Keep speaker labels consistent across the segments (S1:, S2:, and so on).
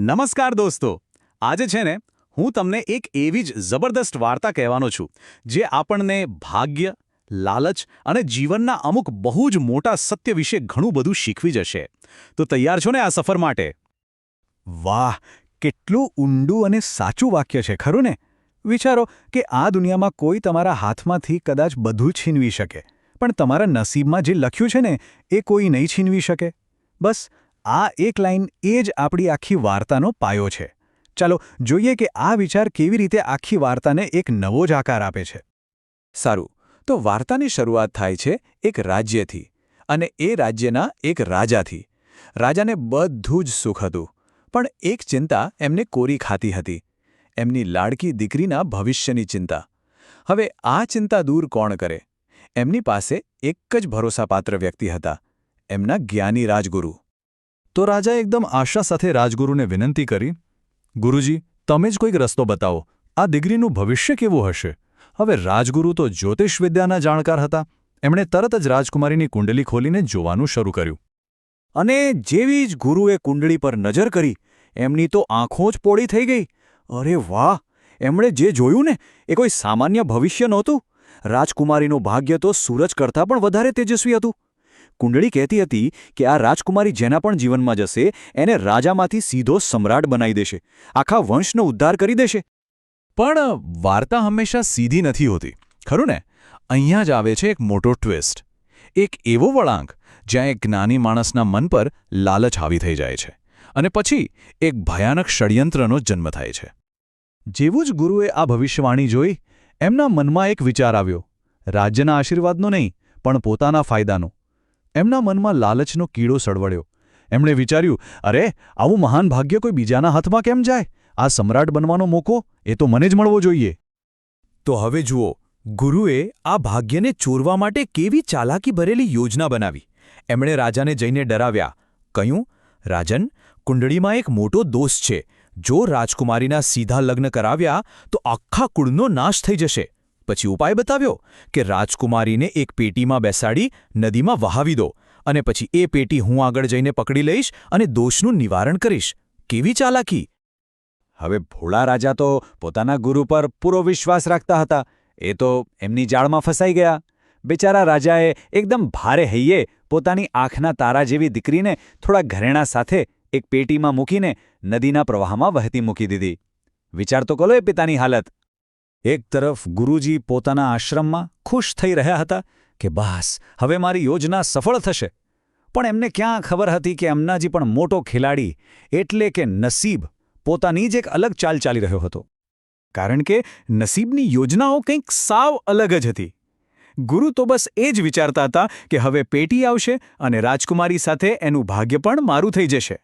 S1: નમસ્કાર દોસ્તો. આજે છે ને, હું તમને એક એવી જ જબરદસ્ત વાર્તા કહેવાનો છું, જે આપણને ભાગ્ય, લાલચ અને જીવનના અમુક બહુ જ મોટા સત્ય વિશે ઘણું બધું શીખવી જશે. તો તૈયાર છો ને આ સફર માટે? વાહ, કેટલું ઊંડું અને સાચું વાક્ય છે, ખરું ને? વિચારો કે આ દુનિયામાં કોઈ તમારા હાથમાંથી કદાચ બધું છીનવી શકે, પણ તમારા નસીબમાં જે લખ્યું છે ને, એ કોઈ નહીં છીનવી શકે. બસ આ એક લાઈન એ જ આપણી આખી વાર્તાનો પાયો છે. ચાલો જોઈએ કે આ વિચાર કેવી રીતે આખી વાર્તાને એક નવો જ આકાર આપે છે.
S2: સારું, તો વાર્તાની શરૂઆત થાય છે એક રાજ્યથી અને એ રાજ્યના એક રાજાથી. રાજાને બધું જ સુખ હતું, પણ એક ચિંતા એમને કોરી ખાતી હતી. એમની લાડકી દીકરીના ભવિષ્યની ચિંતા. હવે આ ચિંતા દૂર કોણ કરે? એમની પાસે એક જ ભરોસાપાત્ર વ્યક્તિ હતા, એમના જ્ઞાની રાજગુરુ.
S3: તો રાજા એકદમ આશા સાથે રાજગુરુને વિનંતી કરી, ગુરુજી, તમે જ કોઈક રસ્તો બતાવો. આ દીકરીનું ભવિષ્ય કેવું હશે? હવે રાજગુરુ તો જ્યોતિષ વિદ્યાના જાણકાર હતા. એમણે તરત જ રાજકુમારીની કુંડલી ખોલીને જોવાનું શરૂ કર્યું.
S1: અને જેવી જ ગુરુએ કુંડળી પર નજર કરી, એમની તો આંખો જ પોળી થઈ ગઈ. અરે વાહ! એમણે જે જોયું ને, એ કોઈ સામાન્ય ભવિષ્ય નહોતું. રાજકુમારીનું ભાગ્ય તો સૂરજ કરતાં પણ વધારે તેજસ્વી હતું. કુંડળી કહેતી હતી કે આ રાજકુમારી જેના પણ જીવનમાં જશે, એને રાજામાંથી સીધો સમ્રાટ બનાવી દેશે. આખા વંશનો ઉદ્ધાર કરી દેશે.
S3: પણ, વાર્તા હંમેશા સીધી નથી હોતી. ખરું ને? અહીંયા જ આવે છે એક મોટો ટ્વિસ્ટ એક એવો વળાંક, જ્યાં એક જ્ઞાની માણસના મન પર લાલચ હાવી થઈ જાય છે. અને પછી, એક ભયાનક ષડયંત્રનો જન્મ થાય છે. જેવું જ ગુરુએ આ ભવિષ્યવાણી જોઈ, એમના મનમાં એક વિચાર આવ્યો. રાજ્યના આશીર્વાદનો નહીં, પણ પોતાના ફાયદાનો. એમના મનમાં લાલચનો કીડો સળવળ્યો. એમણે વિચાર્યું, અરે, આવું મહાન ભાગ્ય કોઈ બીજાના હાથમાં કેમ જાય? આ સમ્રાટ બનવાનો મોકો એ તો મને જ મળવો જોઈએ.
S2: તો હવે જુઓ, ગુરુએ આ ભાગ્યને ચોરવા માટે કેવી ચાલાકી ભરેલી યોજના બનાવી. એમણે રાજાને જઈને ડરાવ્યા. કહ્યું, રાજન, કુંડળીમાં એક મોટો દોષ છે. જો રાજકુમારીના સીધા લગ્ન કરાવ્યા, તો આખા કુળનો નાશ થઈ જશે. પછી ઉપાય બતાવ્યો કે રાજકુમારીને એક પેટીમાં બેસાડી નદીમાં વહાવી દો અને પછી એ પેટી હું આગળ જઈને પકડી લઈશ અને દોષનું નિવારણ કરીશ. કેવી ચાલાકી?
S1: હવે ભોળા રાજા તો પોતાના ગુરુ પર પૂરો વિશ્વાસ રાખતા હતા. એ તો એમની જાળમાં ફસાઈ ગયા. બિચારા રાજાએ એકદમ ભારે હૈયે પોતાની આંખના તારા જેવી દીકરીને થોડા ઘરેણા સાથે એક પેટીમાં મૂકીને નદીના પ્રવાહમાં વહેતી મૂકી દીધી. વિચાર તો કરો એ પિતાની હાલત. એક તરફ ગુરુજી પોતાના આશ્રમમાં ખુશ થઈ રહ્યા હતા કે બસ, હવે મારી યોજના સફળ થશે. પણ એમને ક્યાં ખબર હતી કે એમનાજી પણ મોટો ખેલાડી એટલે કે નસીબ પોતાની જ એક અલગ ચાલ ચાલી રહ્યો હતો. કારણ કે નસીબની યોજનાઓ કંઈક સાવ અલગ જ હતી. ગુરુ તો બસ એ જ વિચારતા હતા કે હવે પેટી આવશે અને રાજકુમારી સાથે એનું ભાગ્ય પણ મારું થઈ જશે.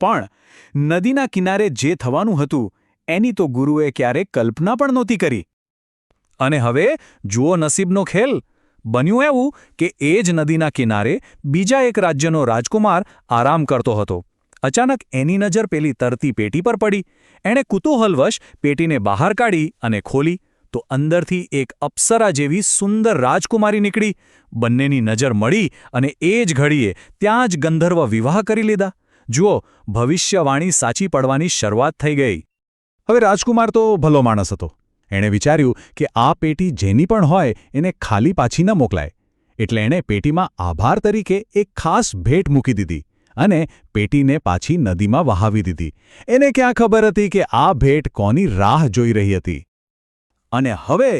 S1: પણ નદીના કિનારે જે થવાનું હતું એની તો ગુરુએ ક્યારેક કલ્પના પણ નહોતી કરી. અને હવે જુઓ નસીબનો ખેલ. બન્યું એવું કે એ જ નદીના કિનારે બીજા એક રાજ્યનો રાજકુમાર આરામ કરતો હતો. અચાનક એની નજર પેલી તરતી પેટી પર પડી. એણે કુતૂહલવશ પેટીને બહાર કાઢી અને ખોલી. તો અંદરથી એક અપ્સરા જેવી સુંદર રાજકુમારી નીકળી. બંનેની નજર મળી અને એ જ ઘડીએ ત્યાં જ ગંધર્વ વિવાહ કરી લીધા. જુઓ, ભવિષ્યવાણી સાચી પડવાની શરૂઆત થઈ ગઈ. હવે રાજકુમાર તો ભલો માણસ હતો. એણે વિચાર્યું કે આ પેટી જેની પણ હોય એને ખાલી પાછી ન મોકલાય. એટલે એણે પેટીમાં આભાર તરીકે એક ખાસ ભેટ મૂકી દીધી અને પેટીને પાછી નદીમાં વહાવી દીધી. એને ક્યાં ખબર હતી કે આ ભેટ કોની રાહ જોઈ રહી હતી? અને હવે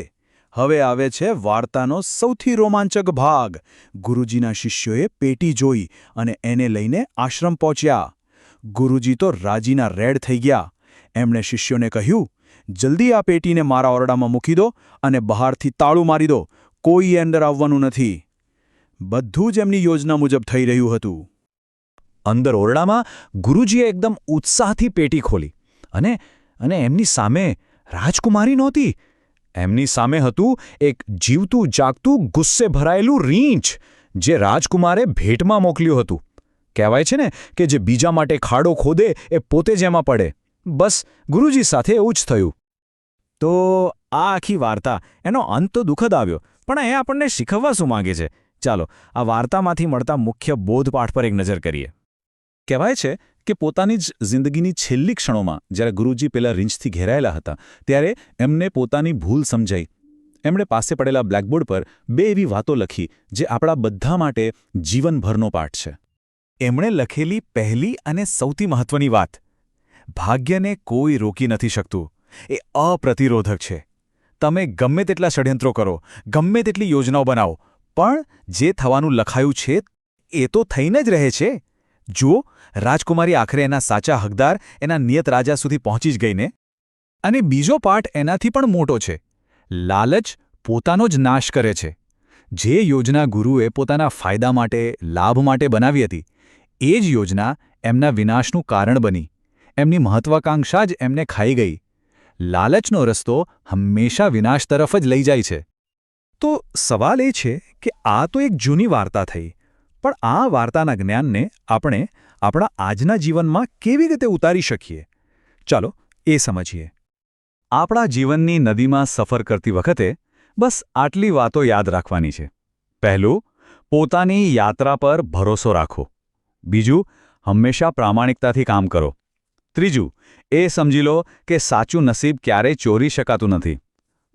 S1: હવે આવે છે વાર્તાનો સૌથી રોમાંચક ભાગ. ગુરુજીના શિષ્યોએ પેટી જોઈ અને એને લઈને આશ્રમ પહોંચ્યા. ગુરુજી તો રાજીના રેડ થઈ ગયા. એમણે શિષ્યોને કહ્યું, જલ્દી આ પેટીને મારા ઓરડામાં મૂકી દો અને બહારથી તાળું મારી દો. કોઈ અંદર આવવાનું નથી. બધું જ એમની યોજના મુજબ થઈ રહ્યું હતું. અંદર ઓરડામાં ગુરુજીએ એકદમ ઉત્સાહથી પેટી ખોલી અને અને એમની સામે રાજકુમારી નહોતી. એમની સામે હતું એક જીવતું, જાગતું, ગુસ્સે ભરાયેલું રીંછ, જે રાજકુમારે ભેટમાં મોકલ્યું હતું. કહેવાય છે ને કે જે બીજા માટે ખાડો ખોદે એ પોતે જ એમાં પડે. બસ ગુરુજી સાથે એવું જ થયું. તો આ આખી વાર્તા, એનો અંત તો દુઃખદ આવ્યો, પણ એ આપણને શીખવવા શું માંગે છે? ચાલો, આ વાર્તામાંથી મળતા મુખ્ય બોધપાઠ પર એક નજર કરીએ. કહેવાય છે
S4: કે પોતાની જ જિંદગીની છેલ્લી ક્ષણોમાં જ્યારે ગુરુજી પેલા રીંછથી ઘેરાયેલા હતા, ત્યારે એમને પોતાની ભૂલ સમજાઈ. એમણે પાસે પડેલા બ્લેકબોર્ડ પર બે એવી વાતો લખી, જે આપણા બધા માટે જીવનભરનો પાઠ છે.
S2: એમણે લખેલી પહેલી અને સૌથી મહત્વની વાત ભાગ્યને કોઈ રોકી નથી શકતું. એ અપ્રતિરોધક છે. તમે ગમે તેટલા ષડયંત્રો કરો, ગમે તેટલી યોજનાઓ બનાવો, પણ જે થવાનું લખાયું છે, એ તો થઈને જ રહે છે. જુઓ, રાજકુમારી આખરે એના સાચા હકદાર, એના નિયત રાજા સુધી પહોંચી જ ગઈને અને બીજો પાઠ એનાથી પણ મોટો છે. લાલચ પોતાનો જ નાશ કરે છે. જે યોજના ગુરુએ પોતાના ફાયદા માટે, લાભ માટે બનાવી હતી, એ જ યોજના એમના વિનાશનું કારણ બની. એમની મહત્વાકાંક્ષા જ એમને ખાઈ ગઈ. લાલચનો રસ્તો હંમેશા વિનાશ તરફ જ લઈ જાય છે. તો સવાલ એ છે કે આ તો એક જૂની વાર્તા થઈ, પણ આ વાર્તાના જ્ઞાનને આપણે આપણા આજના જીવનમાં કેવી રીતે ઉતારી શકીએ? ચાલો એ સમજીએ.
S1: આપણા જીવનની નદીમાં સફર કરતી વખતે બસ આટલી વાતો યાદ રાખવાની છે. પહેલું, પોતાની યાત્રા પર ભરોસો રાખો. બીજું, હંમેશા પ્રામાણિકતાથી કામ કરો. ત્રીજું, એ સમજી લો કે સાચું નસીબ ક્યારેય ચોરી શકાતું નથી.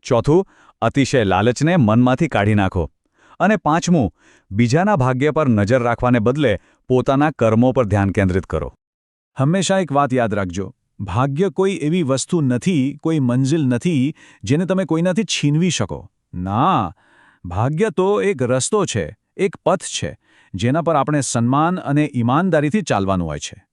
S1: ચોથું, અતિશય લાલચને મનમાંથી કાઢી નાખો. અને પાંચમું, બીજાના ભાગ્ય પર નજર રાખવાને બદલે પોતાના કર્મો પર ધ્યાન કેન્દ્રિત કરો.
S4: હંમેશા એક વાત યાદ રાખજો, ભાગ્ય કોઈ એવી વસ્તુ નથી, કોઈ મંજિલ નથી, જેને તમે કોઈનાથી છીનવી શકો. ના, ભાગ્ય તો એક રસ્તો છે, એક પથ છે, જેના પર આપણે સન્માન અને ઈમાનદારીથી ચાલવાનું હોય છે.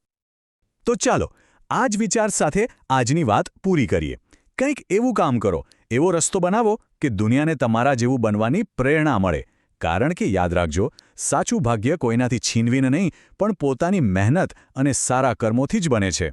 S2: તો ચાલો આ જ વિચાર સાથે આજની વાત પૂરી કરીએ. કંઈક એવું કામ કરો, એવો રસ્તો બનાવો કે દુનિયાને તમારા જેવું બનવાની પ્રેરણા મળે. કારણ કે યાદ રાખજો, સાચું ભાગ્ય કોઈનાથી છીનવીને નહીં, પણ પોતાની મહેનત અને સારા કર્મોથી જ બને છે.